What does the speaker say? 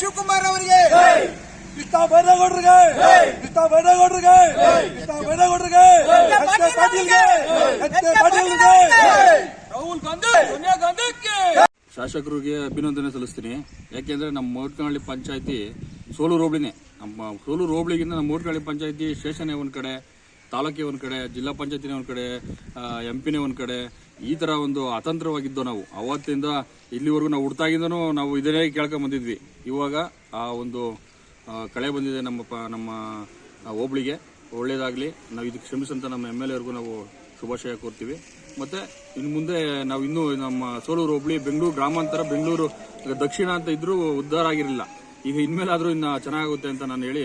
ಶಿವಕುಮಾರ್ ಅವರಿಗೆ. ಕೃಷ್ಣ ಬೈರೇಗೌಡರಿಗೆ. ಕೃಷ್ಣ ಬೈರೇಗೌಡರಿಗೆ. ಕೃಷ್ಣ ಬೈರೇಗೌಡರಿಗೆ. ಎಸ್ ಪಾಟೀಲ್ಗೆ. ಎಸ್ ಪಾಟೀಲ್ಗೆ. ರಾಹುಲ್ ಗಾಂಧಿ ಸೋನಿಯಾ ಗಾಂಧಿಗೆ. ಶಾಸಕರಿಗೆ ಅಭಿನಂದನೆ ಸಲ್ಲಿಸ್ತೀನಿ. ಯಾಕೆಂದ್ರೆ ನಮ್ಮ ಮೋಟ್ಕನಹಳ್ಳಿ ಪಂಚಾಯತಿ ಸೋಲು ಹೋಬಳಿನೇ. ನಮ್ಮ ಸೋಲು ಹೋಬಳಿಗಿಂತ ನಮ್ಮ ಮೋಟ್ಕನಹಳ್ಳಿ ಪಂಚಾಯತಿ ಸ್ಟೇಷನ್ ಒಂದು ಕಡೆ. ತಾಲೂಕೇ ಒಂದು ಕಡೆ, ಜಿಲ್ಲಾ ಪಂಚಾಯತಿನ ಒಂದು ಕಡೆ ಎಂ ಪಿನೇ ಒಂದು ಕಡೆ, ಈ ಥರ ಒಂದು ಅತಂತ್ರವಾಗಿದ್ದೋ ನಾವು. ಅವತ್ತಿಂದ ಇಲ್ಲಿವರೆಗೂ ನಾವು ಹುಡ್ತಾಗಿಂದನೂ ನಾವು ಇದನ್ನೇ ಕೇಳ್ಕೊಂಡ್ ಬಂದಿದ್ವಿ. ಇವಾಗ ಆ ಒಂದು ಕಳೆ ಬಂದಿದೆ ನಮ್ಮ ನಮ್ಮ ಹೋಬಳಿಗೆ. ಒಳ್ಳೆಯದಾಗಲಿ ನಾವು ಇದಕ್ಕೆ ಶ್ರಮಿಸಂತ ನಮ್ಮ ಎಂ ಎಲ್ ಎವರೆಗೂ ನಾವು ಶುಭಾಶಯ ಕೋರ್ತೀವಿ. ಮತ್ತೆ ಇನ್ನು ಮುಂದೆ ನಾವು ಇನ್ನೂ ನಮ್ಮ ಸೋಲೂರು ಹೋಬಳಿ, ಬೆಂಗಳೂರು ಗ್ರಾಮಾಂತರ, ಬೆಂಗಳೂರು ದಕ್ಷಿಣ ಅಂತ ಇದ್ದರೂ ಉದ್ಧಾರ ಆಗಿರಲಿಲ್ಲ. ಈಗ ಇನ್ಮೇಲಾದರೂ ಇನ್ನು ಚೆನ್ನಾಗುತ್ತೆ ಅಂತ ನಾನು ಹೇಳಿ